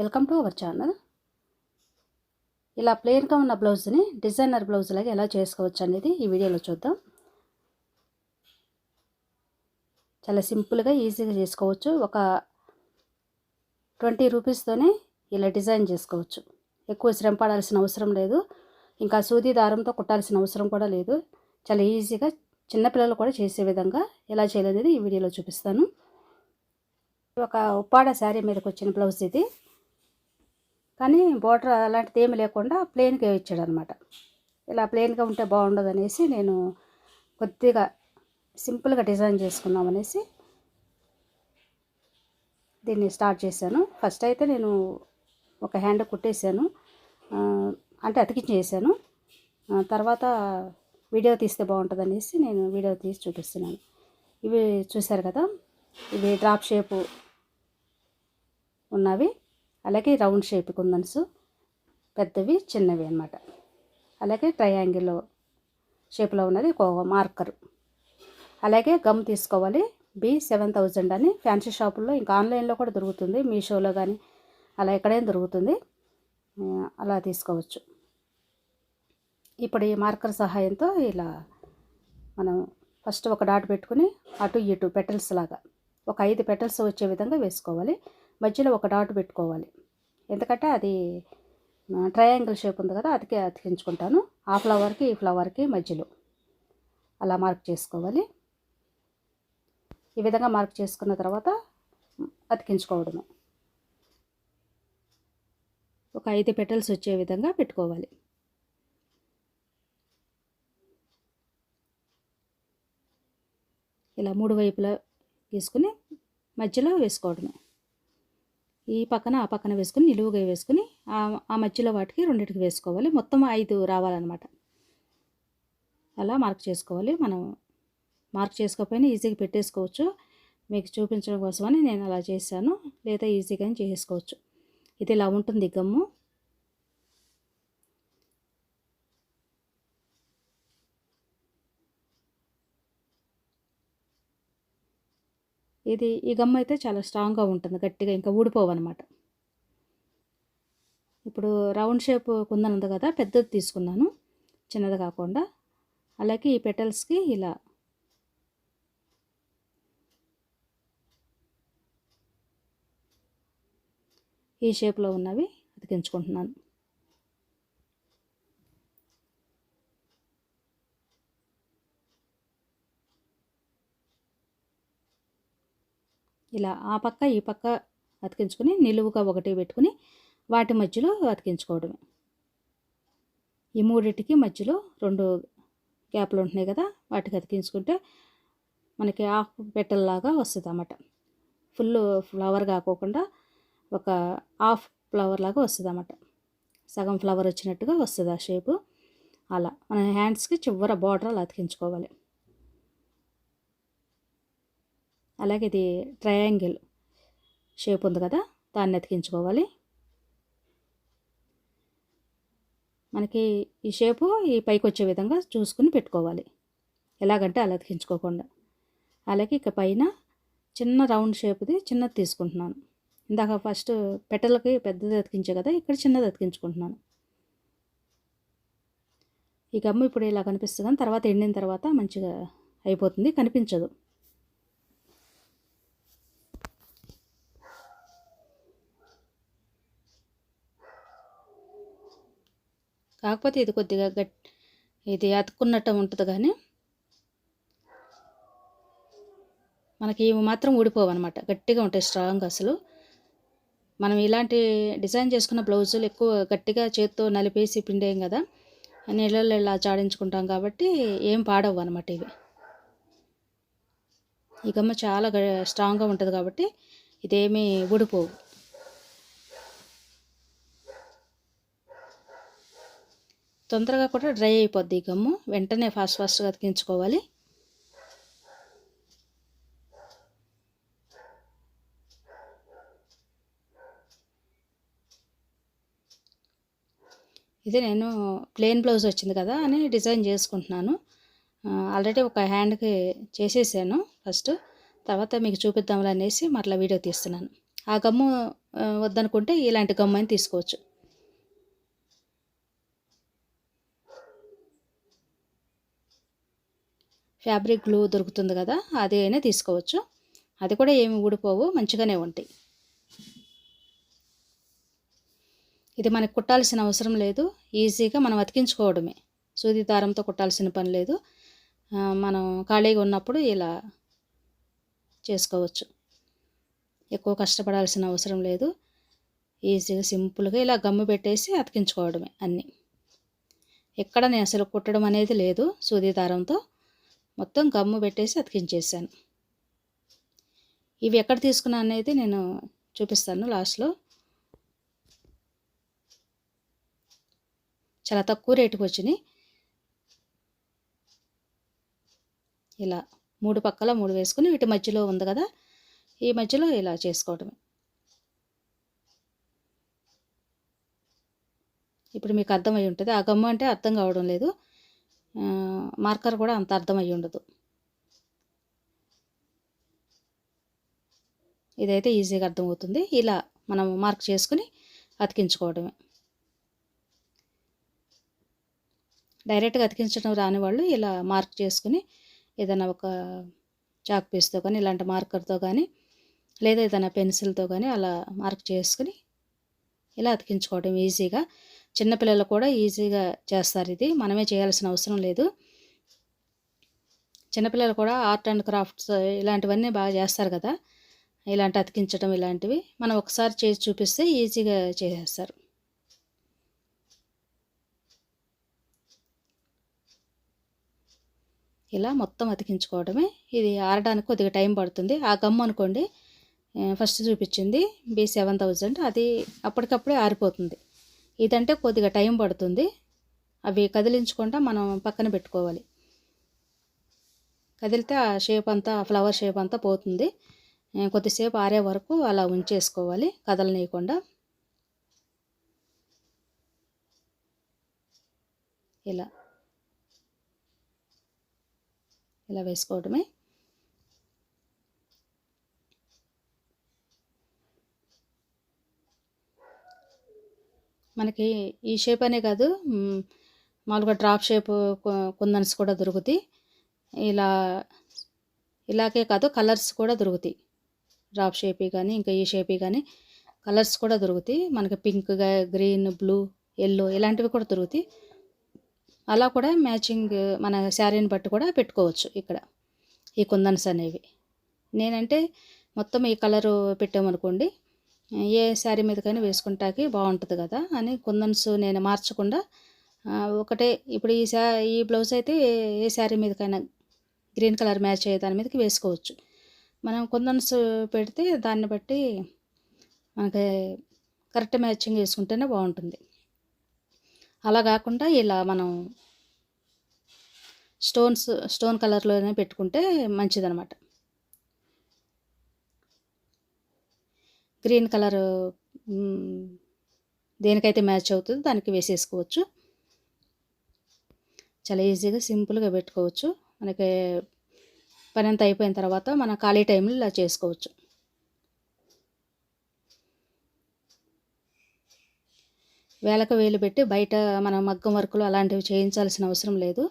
Welcome to our channel ఇలా ప్లెయిన్గా ఉన్న బ్లౌజ్ని డిజైనర్ బ్లౌజ్ లాగా ఎలా చేసుకోవచ్చు అనేది ఈ వీడియోలో చూద్దాం. చాలా సింపుల్గా ఈజీగా చేసుకోవచ్చు. ఒక ట్వంటీ రూపీస్తోనే ఇలా డిజైన్ చేసుకోవచ్చు. ఎక్కువ శ్రమ పడాల్సిన అవసరం లేదు. ఇంకా సూది దారంతో కుట్టాల్సిన అవసరం కూడా లేదు. చాలా ఈజీగా చిన్నపిల్లలు కూడా చేసే విధంగా ఎలా చేయాలనేది ఈ వీడియోలో చూపిస్తాను. ఒక ఉప్పాడ శారీ మీదకి వచ్చిన బ్లౌజ్ ఇది. కానీ బోర్డర్ అలాంటిది ఏమి లేకుండా ప్లెయిన్గా ఇచ్చాడు అనమాట ఇలా ప్లెయిన్గా ఉంటే బాగుండదు అనేసి నేను కొద్దిగా సింపుల్గా డిజైన్ చేసుకుందాం అనేసి దీన్ని స్టార్ట్ చేశాను. ఫస్ట్ అయితే నేను ఒక హ్యాండ్ కుట్టేశాను. అంటే అతికించేసాను తర్వాత వీడియో తీస్తే బాగుంటుంది అనేసి నేను వీడియో తీసి చూపిస్తున్నాను. ఇవి చూశారు కదా? ఇవి డ్రాప్ షేపు ఉన్నవి. అలాగే రౌండ్ షేప్ కుందన్స్ పెద్దవి చిన్నవి అనమాట అలాగే ట్రయాంగిల్ షేప్లో ఉన్నది ఒక మార్కర్. అలాగే గమ్ తీసుకోవాలి. బి సెవెన్ థౌజండ్ అని ఫ్యాన్సీ షాపుల్లో ఇంకా ఆన్లైన్లో కూడా దొరుకుతుంది. మీషోలో కానీ అలా ఎక్కడైనా దొరుకుతుంది. అలా తీసుకోవచ్చు. ఇప్పుడు ఈ మార్కర్ సహాయంతో ఇలా మనం ఫస్ట్ ఒక డాట్ పెట్టుకుని అటు ఇటు పెటల్స్ లాగా ఒక ఐదు పెటల్స్ వచ్చే విధంగా వేసుకోవాలి. మధ్యలో ఒక డాట్ పెట్టుకోవాలి. ఎందుకంటే అది ట్రయాంగిల్ షేప్ ఉంది కదా అతికి అతికించుకుంటాను. ఆ ఫ్లవర్కి ఈ ఫ్లవర్కి మధ్యలో. అలా మార్క్ చేసుకోవాలి. ఈ విధంగా మార్క్ చేసుకున్న తర్వాత అతికించుకోవడము. ఒక ఐదు పెటల్స్ వచ్చే విధంగా పెట్టుకోవాలి. ఇలా మూడు వైపులా తీసుకుని మధ్యలో వేసుకోవడమే. ఈ పక్కన ఆ పక్కన వేసుకుని నిలువుగా వేసుకుని ఆ మధ్యలో వాటికి రెండింటికి వేసుకోవాలి. మొత్తం ఐదు రావాలన్నమాట. అలా మార్క్ చేసుకోవాలి. మనం మార్క్ చేసుకోకపోయినా ఈజీగా పెట్టేసుకోవచ్చు. మీకు చూపించడం కోసమని నేను అలా చేశాను. లేదా ఈజీగానే చేసుకోవచ్చు ఇది ఇలా ఉంటుంది గమ్ము. ఇది ఈ గమ్ అయితే చాలా స్ట్రాంగ్గా ఉంటుంది గట్టిగా ఇంకా ఊడిపోవన్నమాట. ఇప్పుడు రౌండ్ షేప్ కుందన్ ఉంది కదా పెద్దది తీసుకున్నాను చిన్నది కాకుండా. అలాగే ఈ పెటల్స్కి ఇలా. ఈ షేప్లో ఉన్నవి అతికించుకుంటున్నాను. ఇలా ఆ పక్క ఈ పక్క అతికించుకొని నిలువుగా ఒకటి పెట్టుకుని వాటి మధ్యలో అతికించుకోవడమే. ఈ మూడింటికి మధ్యలో రెండు గ్యాప్లు ఉంటున్నాయి కదా వాటికి అతికించుకుంటే మనకి హాఫ్ పెట్టల్లాగా వస్తుంది అన్నమాట ఫుల్ ఫ్లవర్ కాకోకుండా ఒక హాఫ్ ఫ్లవర్ లాగా వస్తుంది అన్నమాట సగం ఫ్లవర్ వచ్చినట్టుగా వస్తుంది ఆ షేపు. అలా మన హ్యాండ్స్కి చివర బార్డర్ అలా అతికించుకోవాలి. అలాగే ఇది ట్రయాంగిల్ షేప్ ఉంది కదా దాన్ని అతికించుకోవాలి. మనకి ఈ షేపు ఈ పైకి వచ్చే విధంగా చూసుకుని పెట్టుకోవాలి. ఎలాగంటే అలా అతికించుకోకుండా. అలాగే ఇక పైన చిన్న రౌండ్ షేప్ది చిన్నది తీసుకుంటున్నాను. ఇందాక ఫస్ట్ పెట్టలకి పెద్దది అతికించే కదా ఇక్కడ చిన్నది అతికించుకుంటున్నాను. ఈ గమ్ము ఇప్పుడు ఇలా కనిపిస్తుంది కానీ తర్వాత ఎండిన తర్వాత మంచిగా అయిపోతుంది కనిపించదు. కాకపోతే ఇది కొద్దిగా గట్ ఇది అతుక్కున్నట్టు ఉంటుంది కానీ మనకి ఇవి మాత్రం ఊడిపోవన్నమాట. గట్టిగా ఉంటాయి స్ట్రాంగ్ అసలు. మనం ఇలాంటి డిజైన్ చేసుకున్న బ్లౌజులు ఎక్కువ గట్టిగా చేత్తో నలిపేసి పిండేం కదా నీళ్ళల్లో ఇలా చాడించుకుంటాం కాబట్టి ఏం పాడవు అనమాట ఇవి. ఈ గమ్మ చాలా స్ట్రాంగ్గా ఉంటుంది కాబట్టి ఇదేమీ ఊడిపోవు. తొందరగా కూడా డ్రై అయిపోద్ది ఈ గమ్ము. వెంటనే ఫాస్ట్ ఫాస్ట్గా అతికించుకోవాలి. ఇది నేను ప్లెయిన్ బ్లౌజ్ వచ్చింది కదా అని డిజైన్ చేసుకుంటున్నాను. ఆల్రెడీ ఒక హ్యాండ్కి చేసేసాను ఫస్ట్. తర్వాత మీకు చూపిద్దాంలే అనేసి మరలా వీడియో తీస్తున్నాను. ఆ గమ్ము వద్దనుకుంటే ఇలాంటి గమ్ము అని తీసుకోవచ్చు. ఫ్యాబ్రిక్ గ్లూ దొరుకుతుంది కదా అది అయినా తీసుకోవచ్చు. అది కూడా ఏమి ఊడిపోవు మంచిగానే ఉంటాయి. ఇది మనకు కుట్టాల్సిన అవసరం లేదు ఈజీగా మనం అతికించుకోవడమే. సూది దారంతో కుట్టాల్సిన పని లేదు. మనం ఖాళీగా ఉన్నప్పుడు ఇలా చేసుకోవచ్చు. ఎక్కువ కష్టపడాల్సిన అవసరం లేదు. ఈజీగా సింపుల్గా ఇలా గమ్ము పెట్టేసి అతికించుకోవడమే అన్నీ. ఎక్కడ నేను అసలు కుట్టడం అనేది లేదు సూది దారంతో. మొత్తం గమ్ము పెట్టేసి అతికించేసాను ఇవి ఎక్కడ తీసుకున్నా అనేది నేను చూపిస్తాను లాస్ట్లో. చాలా తక్కువ రేటుకి వచ్చినాయి. ఇలా మూడు పక్కల మూడు వేసుకుని వీటి మధ్యలో ఉంది కదా ఈ మధ్యలో ఇలా చేసుకోవటమే. ఇప్పుడు మీకు అర్థమై ఉంటుంది. ఆ గమ్ము అంటే అర్థం కావడం లేదు. మార్కర్ కూడా అంత అర్థమయ్యి ఉండదు. ఇదైతే ఈజీగా అర్థమవుతుంది. ఇలా మనం మార్క్ చేసుకుని అతికించుకోవడమే. డైరెక్ట్గా అతికించడం రాని వాళ్ళు ఇలా మార్క్ చేసుకుని ఏదైనా ఒక చాక్ పీస్తో కానీ ఇలాంటి మార్కర్తో కానీ లేదా ఏదైనా పెన్సిల్తో కానీ అలా మార్క్ చేసుకుని ఇలా అతికించుకోవడం ఈజీగా. చిన్నపిల్లలు కూడా ఈజీగా చేస్తారు ఇది. మనమే చేయాల్సిన అవసరం లేదు. చిన్నపిల్లలు కూడా ఆర్ట్ అండ్ క్రాఫ్ట్స్ ఇలాంటివన్నీ బాగా చేస్తారు కదా. ఇలాంటి అతికించడం ఇలాంటివి మనం ఒకసారి చేసి చూపిస్తే ఈజీగా చేసేస్తారు. ఇలా మొత్తం అతికించుకోవడమే. ఇది ఆరడానికి కొద్దిగా టైం పడుతుంది. ఆ గమ్ అనుకోండి ఫస్ట్ చూపించింది బి సెవెన్ థౌజండ్. అది అప్పటికప్పుడే ఆరిపోతుంది. ఇదంటే కొద్దిగా టైం పడుతుంది. అవి కదిలించకుండా మనం పక్కన పెట్టుకోవాలి. కదిలితే ఆ షేప్ అంతా ఫ్లవర్ షేప్ అంతా పోతుంది. కొద్దిసేపు ఆరే వరకు అలా ఉంచేసుకోవాలి కదలనీయకుండా. ఇలా. ఇలా వేసుకోవడమే. మనకి ఈ షేప్ అనే కాదు మామూలుగా డ్రాప్ షేప్ కుందన్స్ కూడా దొరుకుతాయి. ఇలా ఇలాగే కాదు కలర్స్ కూడా దొరుకుతాయి. డ్రాప్ షేపీ కానీ ఇంకా ఈ షేపీ కానీ కలర్స్ కూడా దొరుకుతాయి. మనకి పింక్ గ్రీన్ బ్లూ ఎల్లో ఇలాంటివి కూడా దొరుకుతాయి. అలా కూడా మ్యాచింగ్ మన శారీని బట్టి కూడా పెట్టుకోవచ్చు ఇక్కడ ఈ కుందన్స్ అనేవి. నేనంటే మొత్తం ఈ కలరు పెట్టామనుకోండి ఏ శారీ మీదకైనా వేసుకుంటాకి బాగుంటుంది కదా అని కుందన్స్ నేను మార్చకుండా ఒకటే ఇప్పుడు ఈ శా ఈ బ్లౌజ్ అయితే ఏ శారీ మీదకైనా గ్రీన్ కలర్ మ్యాచ్ అయ్యే దాని మీదకి వేసుకోవచ్చు. మనం కుందన్స్ పెడితే దాన్ని బట్టి మనకి కరెక్ట్ మ్యాచింగ్ వేసుకుంటేనే బాగుంటుంది. అలా కాకుండా ఇలా మనం స్టోన్స్ స్టోన్ కలర్లోనే పెట్టుకుంటే మంచిదనమాట. గ్రీన్ కలర్ దేనికైతే మ్యాచ్ అవుతుందో దానికి వేసేసుకోవచ్చు. చాలా ఈజీగా సింపుల్గా పెట్టుకోవచ్చు. మనకి పని అంతా అయిపోయిన తర్వాత మన ఖాళీ టైంలో ఇలా చేసుకోవచ్చు. వేలకు వేలు పెట్టి బయట మన మగ్గం వర్కులు అలాంటివి చేయించాల్సిన అవసరం లేదు.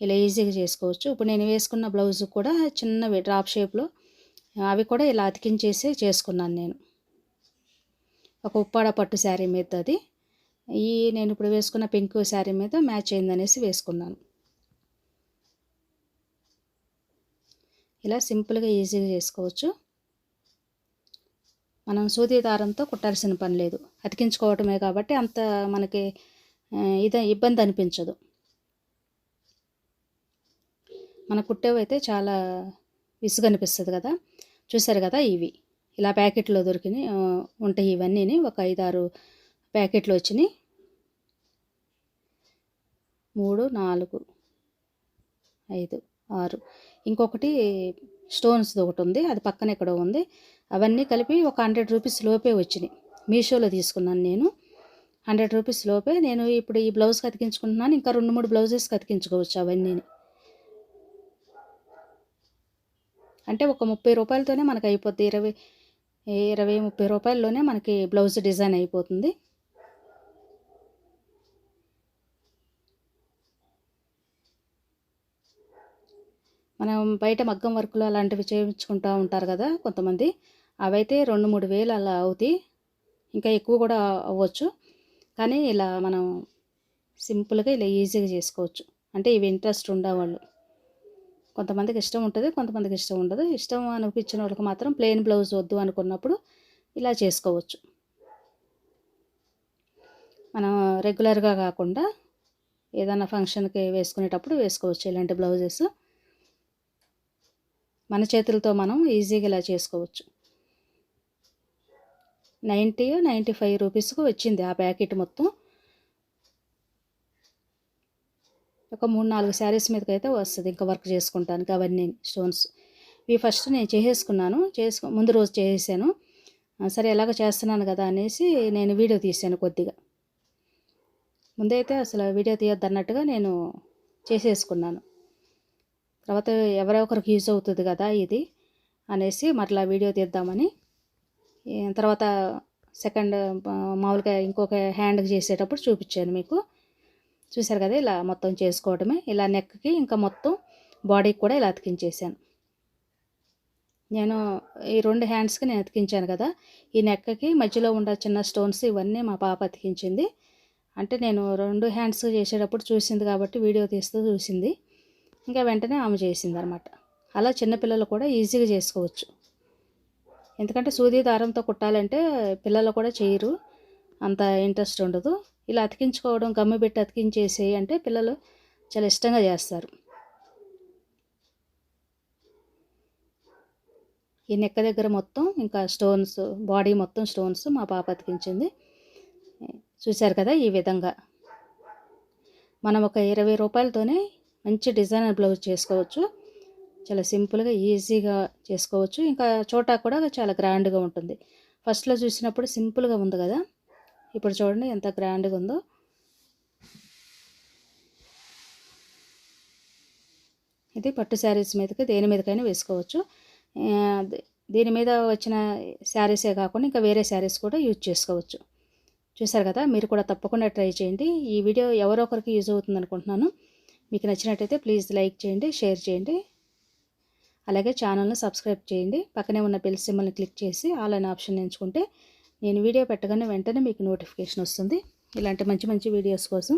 ఇలా ఈజీగా చేసుకోవచ్చు. ఇప్పుడు నేను వేసుకున్న బ్లౌజ్ కూడా చిన్నవి డ్రాప్ షేప్లో అవి కూడా ఇలా అతికించేసి చేసుకున్నాను నేను. ఒక ఉప్పాడ పట్టు శారీ మీద అది. ఈ నేను ఇప్పుడు వేసుకున్న పింక్ శారీ మీద మ్యాచ్ అయిందనేసి వేసుకున్నాను. ఇలా సింపుల్గా ఈజీగా చేసుకోవచ్చు. మనం సూది దారంతో కుట్టాల్సిన పని లేదు. అతికించుకోవటమే కాబట్టి అంత మనకి ఆ, ఇద ఇబ్బంది అనిపించదు. మన కుట్టేవైతే చాలా విసుగు అనిపిస్తుంది కదా. చూసారు కదా ఇవి. ఇలా ప్యాకెట్లో దొరికినాయి. ఉంటాయి ఇవన్నీ ఒక ఐదారు ప్యాకెట్లు వచ్చినాయి. మూడు నాలుగు ఐదు ఆరు. ఇంకొకటి స్టోన్స్ది ఒకటి ఉంది. అది పక్కన ఎక్కడో ఉంది. అవన్నీ కలిపి ఒక హండ్రెడ్ రూపీస్ లోపే వచ్చినాయి. మీషోలో తీసుకున్నాను నేను. హండ్రెడ్ రూపీస్ లోపే నేను ఇప్పుడు ఈ బ్లౌజ్ అతికించుకుంటున్నాను ఇంకా రెండు మూడు బ్లౌజెస్కి కతికించుకోవచ్చు అవన్నీ అంటే ఒక ముప్పై రూపాయలతోనే మనకు అయిపోద్ది. ఇరవై ఇరవై ముప్పై రూపాయల్లోనే మనకి బ్లౌజ్ డిజైన్ అయిపోతుంది. మనం బయట మగ్గం వర్కులు అలాంటివి చేయించుకుంటూ ఉంటారు కదా కొంతమంది. అవైతే రెండు మూడు వేలు అలా అవుతాయి. ఇంకా ఎక్కువ కూడా అవ్వచ్చు. కానీ ఇలా మనం సింపుల్గా ఇలా ఈజీగా చేసుకోవచ్చు. అంటే ఇవి ఇంట్రెస్ట్ ఉండేవాళ్ళు. కొంతమందికి ఇష్టం ఉంటుంది కొంతమందికి ఇష్టం ఉండదు. ఇష్టం అనిపించిన వాళ్ళకి మాత్రం ప్లెయిన్ బ్లౌజ్ వద్దు అనుకున్నప్పుడు ఇలా చేసుకోవచ్చు. మనం రెగ్యులర్గా కాకుండా ఏదైనా ఫంక్షన్కి వేసుకునేటప్పుడు వేసుకోవచ్చు ఇలాంటి బ్లౌజెస్. మన చేతులతో మనం ఈజీగా ఇలా చేసుకోవచ్చు. నైంటీ నైంటీ ఫైవ్ రూపీస్కు వచ్చింది ఆ ప్యాకెట్ మొత్తం. ఒక మూడు నాలుగు శారీస్ మీదకి అయితే వస్తుంది. ఇంకా వర్క్ చేసుకుంటానికి అవన్నీ స్టోన్స్. ఇవి ఫస్ట్ నేను చేసేసుకున్నాను. చేసుకో ముందు రోజు చేసేసాను. సరే ఎలాగ చేస్తున్నాను కదా అనేసి నేను వీడియో తీసాను కొద్దిగా. ముందైతే అసలు వీడియో తీయొద్దన్నట్టుగా నేను చేసేసుకున్నాను. తర్వాత ఎవరొకరికి యూజ్ అవుతుంది కదా ఇది అనేసి మరలా వీడియో తీద్దామని. తర్వాత సెకండ్ మామూలుగా ఇంకొక హ్యాండ్కి చేసేటప్పుడు చూపించాను మీకు. చూసారు కదా ఇలా మొత్తం చేసుకోవడమే ఇలా నెక్కి ఇంకా మొత్తం బాడీకి కూడా ఇలా అతికించేసాను నేను ఈ రెండు హ్యాండ్స్కి నేను అతికించాను కదా ఈ నెక్కకి మధ్యలో ఉన్న చిన్న స్టోన్స్ ఇవన్నీ మా పాప అతికించింది. అంటే నేను రెండు హ్యాండ్స్ చేసేటప్పుడు చూసింది కాబట్టి వీడియో తీస్తూ చూసింది. ఇంకా వెంటనే ఆమె చేసింది అనమాట అలా చిన్నపిల్లలు కూడా ఈజీగా చేసుకోవచ్చు. ఎందుకంటే సూది దారంతో కుట్టాలంటే పిల్లలు కూడా చేయరు. అంత ఇంట్రెస్ట్ ఉండదు. ఇలా అతికించుకోవడం గమ్ము పెట్టి అతికించేసేయి అంటే పిల్లలు చాలా ఇష్టంగా చేస్తారు. ఈ నెక్క దగ్గర మొత్తం ఇంకా స్టోన్స్ బాడీ మొత్తం స్టోన్స్ మా పాప అతికించింది. చూశారు కదా ఈ విధంగా. మనం ఒక ఇరవై రూపాయలతోనే మంచి డిజైనర్ బ్లౌజ్ చేసుకోవచ్చు. చాలా సింపుల్గా ఈజీగా చేసుకోవచ్చు. ఇంకా చోటా కూడా చాలా గ్రాండ్గా ఉంటుంది. ఫస్ట్లో చూసినప్పుడు సింపుల్గా ఉంది కదా. ఇప్పుడు చూడండి ఎంత గ్రాండ్గా ఉందో. ఇది పట్టు శారీస్ మీదకి దేని మీదకైనా వేసుకోవచ్చు. దీని మీద వచ్చిన శారీసే కాకుండా ఇంకా వేరే శారీస్ కూడా యూజ్ చేసుకోవచ్చు. చూసారు కదా మీరు కూడా తప్పకుండా ట్రై చేయండి. ఈ వీడియో ఎవరో ఒకరికి యూజ్ అవుతుంది అనుకుంటున్నాను. మీకు నచ్చినట్టయితే ప్లీజ్ లైక్ చేయండి షేర్ చేయండి. అలాగే ఛానల్ను సబ్స్క్రైబ్ చేయండి. పక్కనే ఉన్న బెల్ సింబల్ని క్లిక్ చేసి ఆల్ అనే ఆప్షన్ ఎంచుకుంటే నేను వీడియో పెట్టగానే వెంటనే మీకు నోటిఫికేషన్ వస్తుంది. ఇలాంటి మంచి మంచి వీడియోస్ కోసం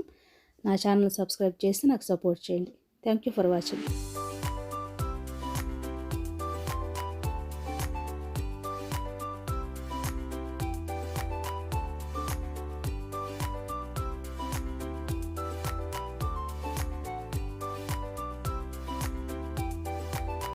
నా ఛానల్ సబ్స్క్రైబ్ చేసి నాకు సపోర్ట్ చేయండి. Thank you for watching.